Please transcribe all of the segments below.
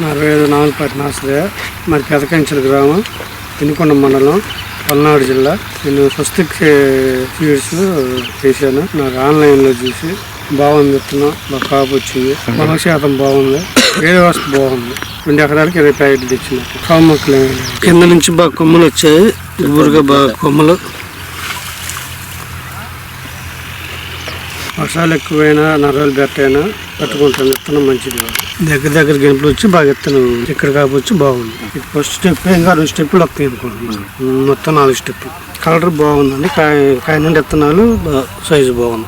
నలభై ఐదు నాలుగుపాటి నాసరే మరి పెదకంచెల గ్రామం ఎన్నికొండ మండలం పల్నాడు జిల్లా. నేను స్వస్తిక్ ఫీడ్స్ చేశాను. నాకు ఆన్లైన్లో చూసి బాగుంది విత్తనం బాగా కాపు వచ్చింది. మొలక శాతం బాగుంది. వేరే వస్తు బాగుంది. రెండు ఎకరాలకి ఇరవై ప్యాకెట్లు తెచ్చిన కావు మొక్కలు కింద నుంచి బాగా కొమ్మలు వచ్చాయి. గుబురుగా బాగా కొమ్మలు. వర్షాలు ఎక్కువైనా నర్రలు బెట్టైనా పట్టుకుంటాను విత్తనం మంచిది దగ్గర దగ్గర గెంపులు వచ్చి బాగా విత్తనం ఇక్కడ కాకపోవచ్చు బాగుంది. ఫస్ట్ స్టెప్ ఇంకా రెండు స్టెప్పులు వస్తాయి అనుకుంటున్నాను మొత్తం నాలుగు స్టెప్పులు కలర్ బాగుందండి. కాయ కాయ నుండి విత్తనాలు బా- సైజు బాగుంది.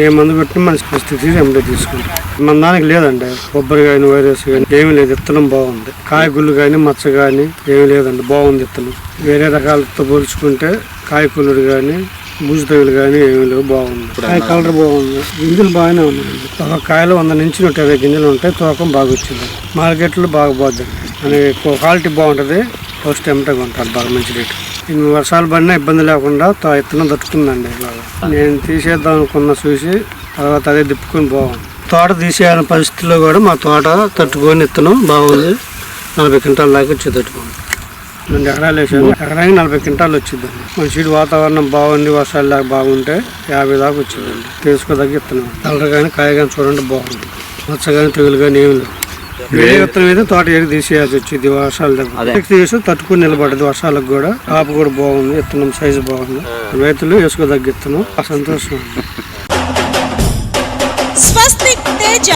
ఏ మందు పెట్టినా మన స్థితి ఎండే తీసుకుంటాం. మన దానికి లేదండి. కొబ్బరి కానీ వైరస్ కానీ ఏమీ లేదు. విత్తనం బాగుంది. కాయగుళ్ళు కానీ మచ్చ కానీ ఏమీ లేదండి. బాగుంది విత్తనం వేరే రకాలతో పోల్చుకుంటే కాయకూలుడు కానీ బూజు తెగులు కానీ ఏమీ లేవు బాగుంది. కలర్ బాగుంది. గింజలు బాగానే ఉన్నాయండి ఒక కాయలు వంద నుంచి నూట యాభై గింజలు ఉంటాయి తూకం బాగా వచ్చింది. మార్కెట్లో బాగా పోద్ది. అని క్వాలిటీ బాగుంటుంది. ఫస్ట్ టైంటే కొంటారు బాగా మంచి రేటు. ఇన్ని వర్షాలు పడినా ఇబ్బంది లేకుండా తా- విత్తనం తట్టుకుందండి బాగా నేను తీసేద్దాం అనుకున్న చూసి తర్వాత అదే తిప్పుకొని బాగుంది తోట తీసేయాలని పరిస్థితిలో కూడా మా తోట తట్టుకొని విత్తనం బాగుంది. నలభై క్వింటాల దాకా వచ్చి తట్టుకుంది. రెండు ఎకరాలు వేసాను. ఎకరానికి నలభై క్వింటాలు వచ్చిందండి. సీడు వాతావరణం బాగుంది వర్షాలు లేక బాగుంటే యాభై దాకా వచ్చిందండి. తీసుకోదగ్గ విత్తనం కలర్ కానీ కాయ కానీ చూడండి బాగుంది. మచ్చ కానీ తెగులు కానీ ఏమి లేవు. వేరే విత్తనం అయితే తోట ఏరి తీసేయాల్సి వచ్చింది వర్షాలు దగ్గర. తీసి తట్టుకుని నిలబడ్డది వర్షాలకు కూడా. కాపు కూడా బాగుంది విత్తనం సైజు బాగుంది. రైతులు వేసుకోదగ్గ విత్తనం ఆ సంతోషం